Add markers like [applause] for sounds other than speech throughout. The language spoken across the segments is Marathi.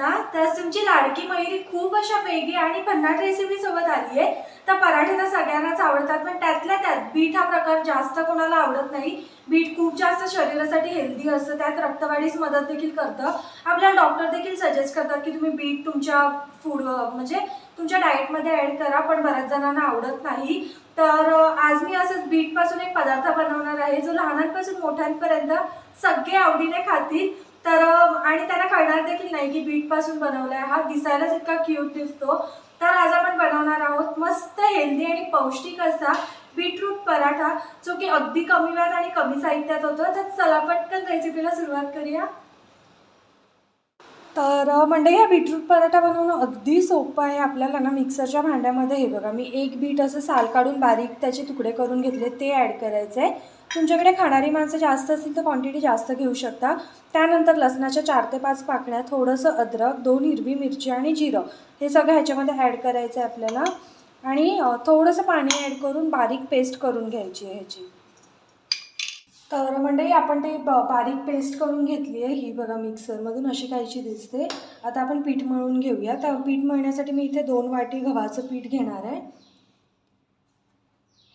ना तर तुमची लाडकी मयुरी खूप अशा वेगळी आणि भन्नाट रेसिपी सोबत आली आहे. तर पराठे तर सगळ्यांनाच आवडतात पण त्यातल्या त्यात बीट हा प्रकार जास्त कोणाला आवडत नाही. बीट खूप जास्त शरीरासाठी हेल्दी असतं त्यात रक्तवाढीस मदत देखील करतं. आपल्याला डॉक्टर देखील सजेस्ट करतात की तुम्ही बीट तुमच्या फूड म्हणजे तुमच्या डाएटमध्ये ॲड करा पण बऱ्याच जणांना आवडत नाही. तर आज मी असंच बीटपासून एक पदार्थ बनवणार आहे जो लहानांपासून मोठ्यांपर्यंत सगळे आवडीने खातील. तर आणि त्यांना कळणार देखील नाही की बीटपासून बनवला आहे हा दिसायलाच इतका क्यूट दिसतो. तर आज आपण बनवणार आहोत मस्त हेल्दी आणि पौष्टिक असा बीटरूट पराठा जो की अगदी कमी वेळात आणि कमी साहित्यात होतो. तर चला पटकन रेसिपीला सुरुवात करूया. तर म्हणजे ह्या बीटरूट पराठा बनवणं अगदी सोपं आहे. आपल्याला ना मिक्सरच्या भांड्यामध्ये हे बघा मी एक बीट असं साल काढून बारीक त्याचे तुकडे करून घेतले ते ॲड करायचं आहे तुमच्याकडे खाणारी माणसं जास्त असतील तर क्वांटिटी जास्त घेऊ शकता. त्यानंतर लसणाच्या चार ते पाच पाकळ्या थोडंसं अद्रक दोन हिरवी मिरची आणि जिरं हे सगळं ह्याच्यामध्ये ॲड करायचं आहे आपल्याला. आणि थोडंसं पाणी ॲड करून बारीक पेस्ट करून घ्यायची आहे ह्याची. तर मंडळी आपण ते ब बारीक पेस्ट करून घेतली आहे ही बघा मिक्सरमधून अशी कायची दिसते. आता आपण पीठ मळून घेऊया. त्या पीठ मळण्यासाठी मी इथे दोन वाटी गव्हाचं पीठ घेणार आहे.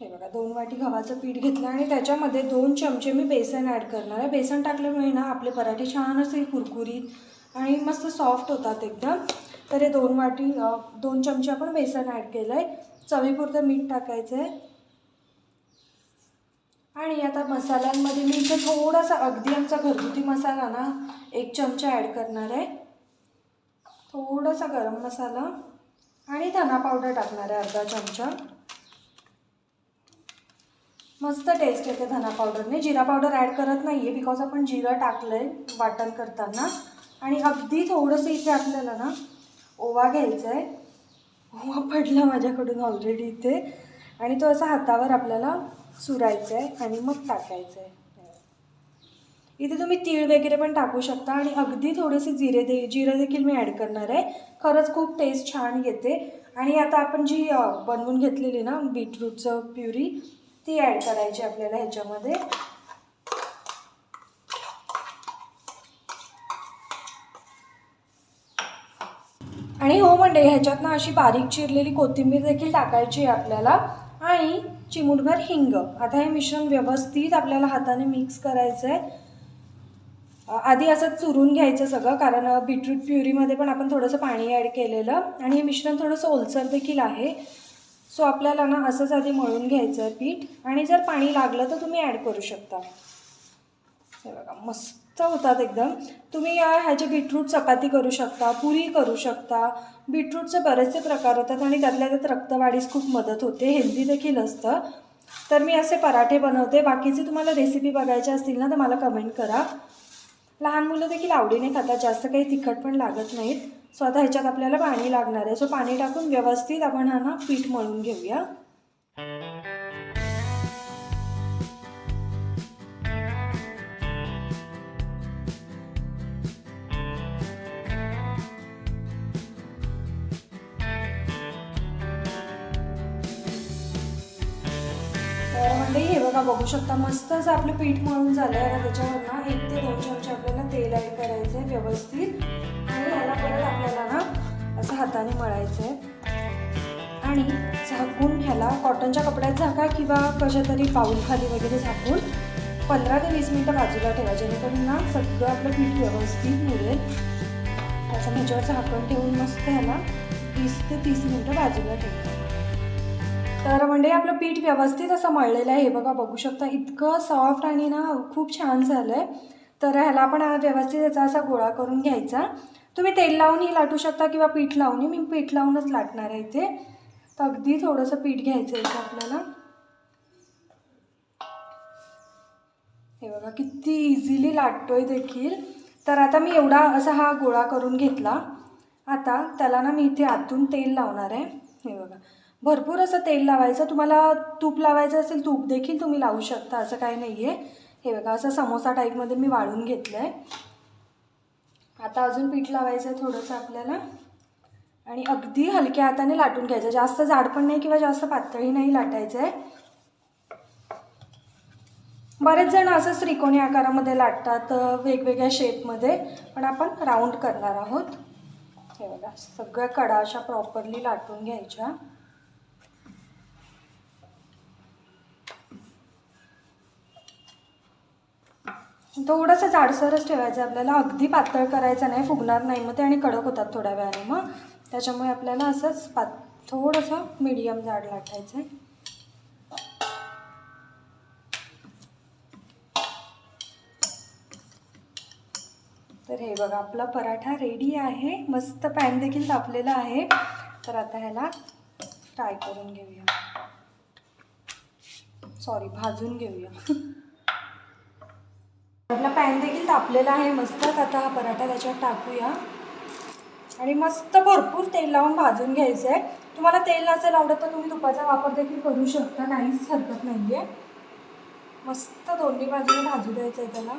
हे बघा दोन वाटी गव्हाचं पीठ घेतलं आणि त्याच्यामध्ये दोन चमचे मी बेसन ॲड करणार आहे. बेसन टाकल्यामुळे ना आपले पराठे छान असे कुरकुरीत आणि मस्त सॉफ्ट होतात एकदम. तर हे दोन वाटी दोन चमचे आपण बेसन ॲड केलं आहे चवीपुरतं मीठ टाकायचं आहे आणि आता मसाल्यांमध्ये मी इथे थोडासा अगदी आमचा घरगुती मसाला ना एक चमचा ॲड करणार आहे. थोडासा गरम मसाला आणि धना पावडर टाकणार आहे अर्धा चमचा. मस्त टेस्ट येते धना पावडरने जिरा पावडर ॲड करत नाही आहे बिकॉज आपण जिरं टाकलं आहे वाटण करताना. आणि अगदी थोडंसं इथे आपल्याला ना ओवा घ्यायचा आहे ओवा पडला माझ्याकडून ऑलरेडी इथे. आणि तो असा हातावर आपल्याला सुरायचं आहे आणि मग टाकायचं आहे इथे तुम्ही तीळ वगैरे पण टाकू शकता आणि अगदी थोडेसे जिरे दे जिरं देखील मी ॲड करणार आहे. खरंच खूप टेस्ट छान येते. आणि आता आपण जी बनवून घेतलेली ना बीटरूटचं प्युरी ती ॲड करायची आपल्याला ह्याच्यामध्ये. आणि हो म्हणजे ह्याच्यात ना अशी बारीक चिरलेली कोथिंबीर देखील टाकायची आहे आपल्याला. आणि चिमूटभर हिंग. आता हे मिश्रण व्यवस्थित आपल्याला हाताने मिक्स करायचं आहे आधी असं चुरून घ्यायचं सगळं कारण बीटरूट प्युरीमध्ये पण आपण थोडंसं पाणी ॲड केलेलं. आणि हे मिश्रण थोडंसं ओलसर देखील आहे. सो आपल्याला ना असंच आधी मळून घ्यायचं आहे पीठ. आणि जर पाणी लागलं तर तुम्ही ॲड करू शकता. हे बघा मस्त. होतात एकदम. तुम्ही या ह्याचे बीटरूट चपाती करू शकता पुरी करू शकता. बीटरूटचे बरेचसे प्रकार होतात आणि त्यातल्या त्यात रक्तवाढीस खूप मदत होते. हेल्दी देखील असतं. तर मी असे पराठे बनवते. बाकीचे तुम्हाला रेसिपी बघायच्या असतील ना तर मला कमेंट करा. लहान मुलं देखील आवडीने खातात. जास्त काही तिखट पण लागत नाहीत. सो आता ह्याच्यात आपल्याला पाणी लागणार आहे. सो पाणी टाकून व्यवस्थित आपण हा ना पीठ मळून घेऊया. तर हे बघा बघू शकता मस्त असं आपलं पीठ मळून झालं आहे त्याच्यावर ना एक ते दोन चमचे आपल्याला तेल ॲड करायचं आहे व्यवस्थित. आणि ह्याला परत आपल्याला ना असं हाताने मळायचं आहे आणि झाकून ह्याला कॉटनच्या कपड्यात झाका किंवा कशा तरी पाऊलखाली वगैरे झाकून पंधरा ते वीस मिनटं बाजूला ठेवा जेणेकरून ना सगळं आपलं पीठ व्यवस्थित मिळेल त्याचं ह्याच्यावर झाकण ठेवून मस्त ह्याला वीस ते तीस मिनटं बाजूला ठेवा. तर म्हणजे आपलं पीठ व्यवस्थित असं मळलेलं आहे. हे बघा बघू शकता इतकं सॉफ्ट आणि ना खूप छान झालं आहे तर ह्याला आपण व्यवस्थित याचा असा गोळा करून घ्यायचा. तुम्ही तेल लावूनही लाटू शकता किंवा पीठ लावूनही मी पीठ लावूनच लाटणार आहे इथे. तर अगदी थोडंसं पीठ घ्यायचं इथे आपल्याला. हे बघा किती इझिली लाटतोय देखील. तर आता मी एवढा असा हा गोळा करून घेतला. आता त्याला ना मी इथे आतून तेल लावणार आहे. हे बघा. भरपूर असं तेल लावायचं तुम्हाला तूप लावायचं असेल तूप देखील तुम्ही लावू शकता असं काही नाही आहे हे बघा असं समोसा टाईपमध्ये मी वाळून घेतलं आहे आता अजून पीठ लावायचं आहे थोडंसं आपल्याला. आणि अगदी हलक्या हाताने लाटून घ्यायचं. जास्त जाड पण नाही किंवा जास्त पातळी नाही लाटायचं आहे बरेच जण असं त्रिकोणी आकारामध्ये लाटतात वेगवेगळ्या शेपमध्ये पण आपण राऊंड करणार आहोत. हे बघा सगळ्या कडा अशा प्रॉपरली लाटून घ्यायच्या. थोडंसं जाडसरच ठेवायचं आहे. आपल्याला अगदी पातळ करायचं नाही फुगणार नाही. मग ते आणि कडक होतात थोड्या वेळाने. मग त्याच्यामुळे आपल्याला असंच पात थोडंसं मीडियम जाड लाटायचं आहे तर हे बघा आपला पराठा रेडी आहे. मस्त पॅन देखील तापलेला आहे. तर आता ह्याला फ्राय करून घेऊया. सॉरी भाजून घेऊया. [laughs] आपला पॅन देखील तापलेला आहे. मस्त आता हा पराठा त्याच्यात टाकूया. आणि मस्त भरपूर तेल लावून भाजून घ्यायचं आहे तुम्हाला तेल नसेल आवडत तर तुम्ही तुपाचा वापर देखील करू शकता. काहीच हरकत नाही आहे मस्त दोन्ही बाजूने भाजू द्यायचं आहे त्याला.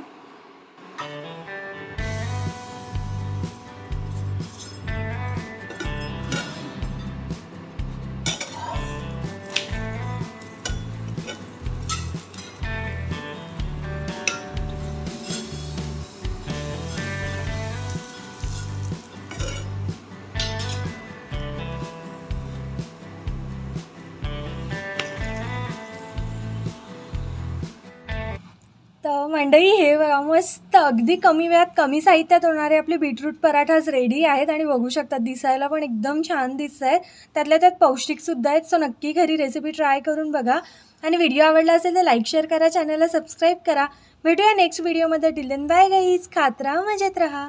मंडळी हे बघा मस्त. अगदी कमी वेळात कमी साहित्यात होणारे आपले बीटरूट पराठाच रेडी आहेत आणि बघू शकतात दिसायला पण एकदम छान दिसत आहेत त्यातल्या त्यात पौष्टिकसुद्धा आहेत सो नक्की घरी रेसिपी ट्राय करून बघा. आणि व्हिडिओ आवडला असेल तर लाईक शेअर करा चॅनलला सबस्क्राईब करा. भेटूया नेक्स्ट व्हिडिओमध्ये टिलन बाय गाईज खात राहा मजेत राहा.